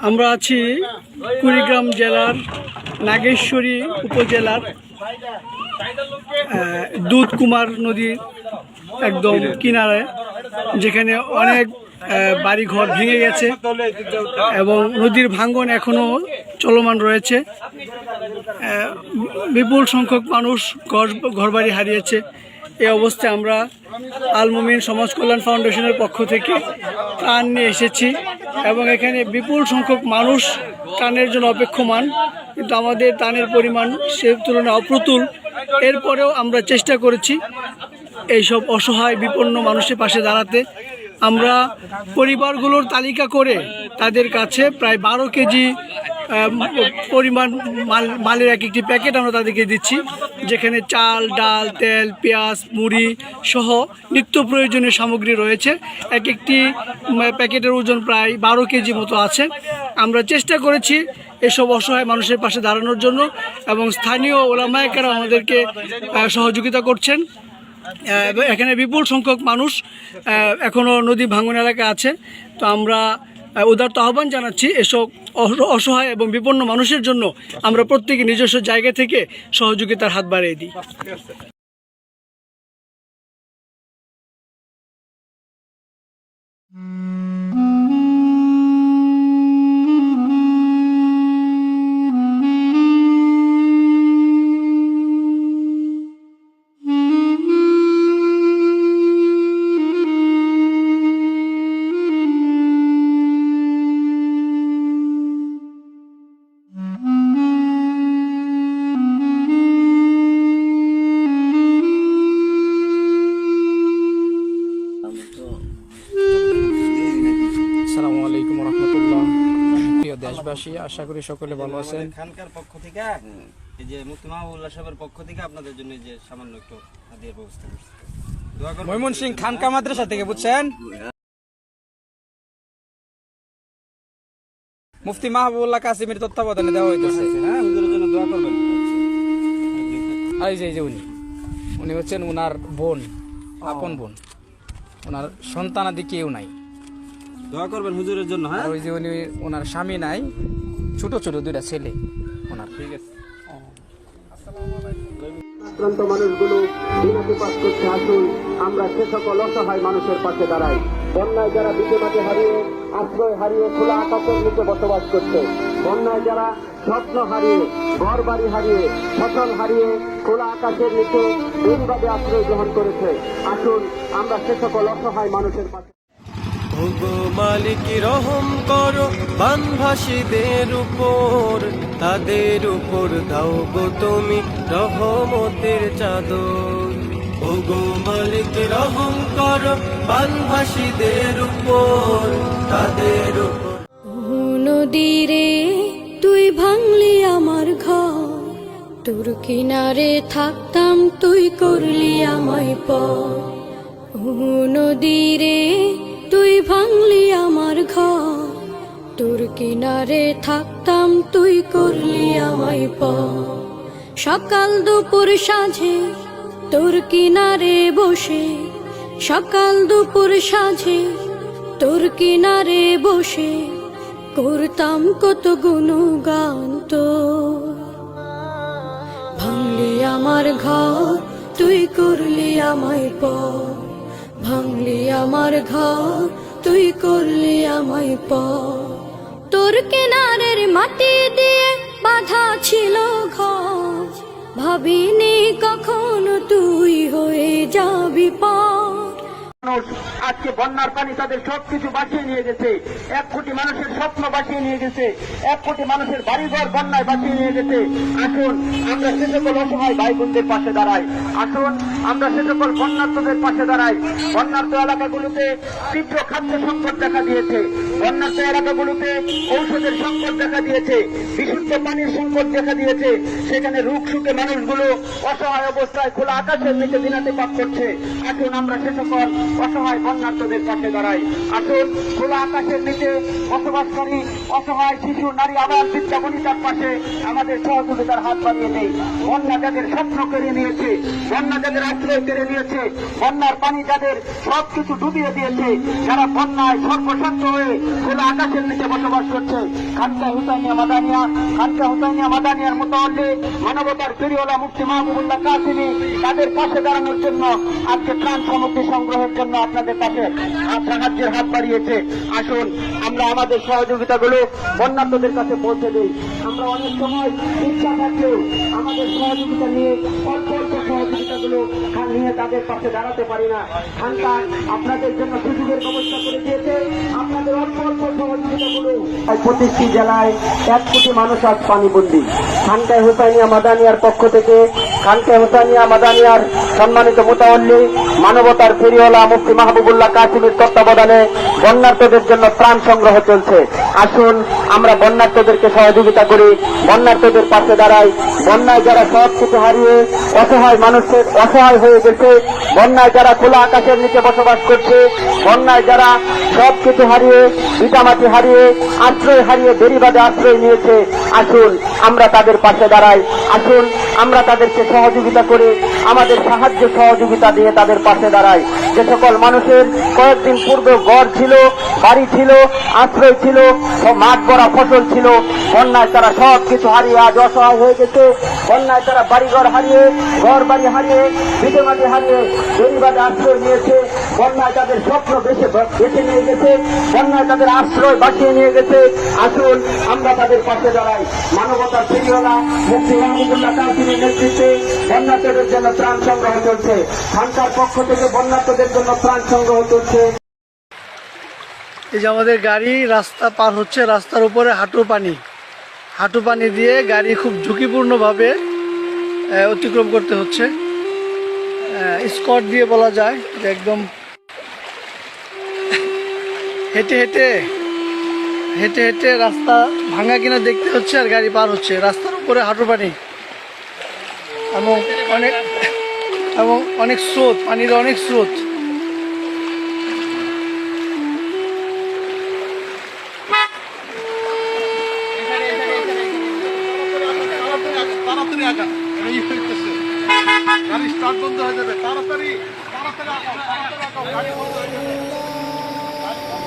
আমরা আছি কুড়িগ্রাম জেলার নাগেশ্বরী উপজেলার আহ, দুধকুমার নদীর একদম কিনারে যেখানে অনেক বাড়ি ঘর ভেঙে গেছে এবং নদীর ভাঙ্গন এখনও চলমান রয়েছে। বিপুল সংখ্যক মানুষ ঘর ঘরবাড়ি হারিয়েছে। এই অবস্থায় আমরা আলমুমিন সমাজ কল্যাণ ফাউন্ডেশনের পক্ষ থেকে ত্রাণ নিয়ে এসেছি এবং এখানে বিপুল সংখ্যক মানুষ ত্রাণের জন্য অপেক্ষমান, কিন্তু আমাদের ত্রাণের পরিমাণ সে তুলনায় অপ্রতুল। এরপরেও আমরা চেষ্টা করেছি এইসব অসহায়, বিপন্ন মানুষের পাশে দাঁড়াতে। আমরা পরিবারগুলোর তালিকা করে তাদের কাছে প্রায় বারো কেজি পরিমাণ মাল, মালের এক একটি প্যাকেট আমরা তাদেরকে দিচ্ছি। যেখানে চাল, ডাল, তেল, পেঁয়াজ, মুড়ি সহ নিত্য প্রয়োজনীয় সামগ্রী রয়েছে। এক একটি প্যাকেটের ওজন প্রায় বারো কেজি মতো আছে। আমরা চেষ্টা করেছি এসব অসহায় মানুষের পাশে দাঁড়ানোর জন্য এবং স্থানীয় ওলামায়িকারা আমাদেরকে সহযোগিতা করছেন। এখানে বিপুল সংখ্যক মানুষ এখনও নদী ভাঙন এলাকা আছে। তো আমরা উদারত আহ্বান জানাচ্ছি এসব অসহায় এবং বিপন্ন মানুষের জন্য আমরা প্রত্যেকে নিজস্ব জায়গা থেকে সহযোগিতার হাত বাড়িয়ে দিই। দেশবাসী আশা করি সকলে ভালো আছেন। খানকার পক্ষ থেকে এই যে মাহবুল্লাহ সাহেবের পক্ষ থেকে আপনাদের জন্য যে সামান্য একটু হাদিয়ার ব্যবস্থা করছি। ময়মন সিং খানকা মাদ্রাসা থেকে বুঝছেন? মুফতি মাহবুবুল্লাহ কাসিমের তত্ত্বাবধানে দেওয়া হইতেছে। হ্যাঁ হুজুরের জন্য দোয়া করবেন। আর এই যে এই যে উনি উনি হচ্ছেন উনার বোন আপন বোন। ওনার সন্তানাদি কেউ নাই। দোয়া করবেন হুজুরের জন্য হ্যাঁ? ওই যে উনি ওনার স্বামী নাই ছোট ছোট দুইটা ছেলে ওনার। ঠিক আছে। আক্রান্ত মানুষগুলো বিনাতে পাশ করছে আসুন। আমরা সে সকল অসহায় মানুষের পাশে দাঁড়াই। বন্যায় যারা বিজেমাকে হারিয়ে আশ্রয় হারিয়ে খোলা আকাশের নিচে বসবাস করছে। বন্যায় যারা স্বপ্ন হারিয়ে ঘর বাড়ি হারিয়ে ফসল হারিয়ে খোলা আকাশের নিচে দিনভাবে আশ্রয় গ্রহণ করেছে। আসুন আমরা সে সকল অসহায় মানুষের পাশে ওগো মালিক রহম করো, বানভাসীদের উপর, তাদের উপর দাও গো তুমি রহমতের চাদর। ওগো মালিক রহম করো, বানভাসীদের উপর, তাদের উপর। নদীরে তুই ভাঙলি আমার ঘর। তোর কিনারে থাকতাম তুই করলি আমায় পর। নদীরে তুই ভাঙলি আমার ঘর, তোর কিনারে থাকতাম তুই করলি আমায় প সকাল দুপুর সাঁঝে তোর কিনারে বসে, সকাল দুপুর সাঁঝে তোর কিনারে বসে, করতাম কত গুণগান তো ভাঙলি আমার ঘর, তুই করলি আমায় প ভাঙলি আমার ঘর তুই করলি আমায় প। তোর কিনারের মাটি দিয়ে বাধা ছিল ঘর ভাবিনি কখনো তুই হয়ে যাবি পার আজকে বন্যার পানি তাদের সবকিছু বাঁচিয়ে নিয়ে গেছে। এক কোটি মানুষের স্বপ্ন বাঁচিয়ে নিয়ে গেছে। এক কোটি মানুষের বাড়িঘর বন্যায় বাঁচিয়ে নিয়ে গেছে। আসুন আমরা সে সকল অসহায় ভাই বোনদের পাশে দাঁড়াই। আসুন আমরা সে সকল বন্যার্থদের পাশে দাঁড়াই। বন্যার্থ এলাকাগুলোতে তীব্র খাদ্য সংকট দেখা দিয়েছে। বন্যার্থ এলাকাগুলোতে ঔষধের সংকট দেখা দিয়েছে। বিশুদ্ধ পানির সংকট দেখা দিয়েছে। সেখানে রোগ সুখে মানুষগুলো অসহায় অবস্থায় খোলা আকাশের নিচে দিনাতে পাপ করছে। আসুন আমরা সে সকল অসহায় বন্যার্থদের পাশে দাঁড়াই। আসুন খোলা আকাশের নিচে বসবাসকারী অসহায় শিশু, নারী আবার বিদ্যা পাশে আমাদের সহযোগিতার হাত বাড়িয়ে নেই বন্যা যাদের স্বপ্ন কেড়ে নিয়েছে, বন্যা যাদের আশ্রয় কেড়ে নিয়েছে। বন্যার পানি যাদের সবকিছু ডুবিয়ে দিয়েছে, যারা বন্যায় সর্বশান্ত হয়ে খোলা আকাশের নিচে বসবাস করছে। খানকা হুসাইনিয়া মাদানিয়া, খানকা হুসাইনিয়া মাদানিয়ার মোতাবল্লি মানবতার ফেরিওয়ালা মুফতি মাহবুবুল্লাহ কাসিমি তাদের পাশে দাঁড়ানোর জন্য, আজকে ত্রাণ সামগ্রী সংগ্রহের জন্য আপনাদের পাশে সাহায্যের হাত বাড়িয়েছে। আসুন, আমরা আমাদের সহযোগিতাগুলো বন্যার্থদের কাছে পৌঁছে দিই। আমরা অনেক সময় ইচ্ছা থাকলেও আমাদের সহযোগিতা নিয়ে অল্প অল্প সহযোগিতাগুলো খা- নিয়ে তাদের পাশে দাঁড়াতে পারি না। সরকার আপনাদের জন্য সুযোগের ব্যবস্থা করে দিয়েছে। আপনাদের অল্প অল্প সহযোগিতাগুলো প্রতিটি জেলায় এক কোটি মানুষ আজ পানিবন্দী। খানকায় হুসাইনিয়া মাদানিয়ার পক্ষ থেকে খানকায় হুসাইনিয়া মাদানিয়ার সম্মানিত মোতাবল্লি মানবতার ফেরিওয়ালা মুফতি মাহবুবুল্লাহ কাসিমের তত্ত্বাবধানে বন্যার্থদের জন্য ত্রাণ সংগ্রহ চলছে। আসুন, আমরা বন্যার্থদেরকে সহযোগিতা করি। বন্যার্থদের পাশে দাঁড়াই। বন্যায় যারা সব কিছু হারিয়ে অসহায় মানুষের অসহায় হয়ে গেছে, বন্যায় যারা খোলা আকাশের নিচে বসবাস করছে, বন্যায় যারা সব কিছু হারিয়ে ভিটামাটি হারিয়ে, আশ্রয় হারিয়ে বেরিবাদে আশ্রয় নিয়েছে, আসুন, আমরা তাদের পাশে দাঁড়াই। আসুন আমরা তাদেরকে সহযোগিতা করে আমাদের সাহায্য সহযোগিতা দিয়ে তাদের পাশে দাঁড়াই। যে সকল মানুষের কয়েকদিন পূর্বে ঘর ছিল, বাড়ি ছিল, আশ্রয় ছিল মাঠ ভরা ফসল ছিল, বন্যায় তারা সব কিছু হারিয়ে আজ অসহায় হয়ে গেছে। বন্যায় তারা বাড়িঘর হারিয়ে ঘর বাড়ি হারিয়ে ভিটে হারিয়ে বেরিবাদে আশ্রয় নিয়েছে। বন্যায় তাদের স্বপ্ন বেছে বেছে নিয়ে গেছে, বন্যায় তাদের আশ্রয় বাঁচিয়ে নিয়ে গেছে। আসুন, আমরা তাদের পাশে দাঁড়াই। মানবতার ফেরিওয়ালা মুক্তি মাহমুদুল্লাহ কাসিমের নেতৃত্বে বন্যার্থদের জন্য ত্রাণ সংগ্রহ চলছে। খানকার পক্ষ থেকে বন্যার্থদের জন্য ত্রাণ সংগ্রহ চলছে। এই যে আমাদের গাড়ি, রাস্তা পার হচ্ছে, রাস্তার উপরে হাঁটু পানি। হাঁটু পানি দিয়ে গাড়ি খুব ঝুঁকিপূর্ণভাবে অতিক্রম করতে হচ্ছে। স্কট দিয়ে বলা যায় যে একদম হেঁটে হেঁটে হেঁটে হেঁটে রাস্তা ভাঙা কিনা দেখতে হচ্ছে আর গাড়ি পার হচ্ছে। রাস্তার উপরে হাঁটু পানি। এবং অনেক এবং অনেক স্রোত, পানির অনেক স্রোত। গাড়ি স্টার্ট বন্ধ হয়ে যাবে। তাড়াতাড়ি তাড়াতাড়ি গাড়ি বন্ধ হয়ে যাবে।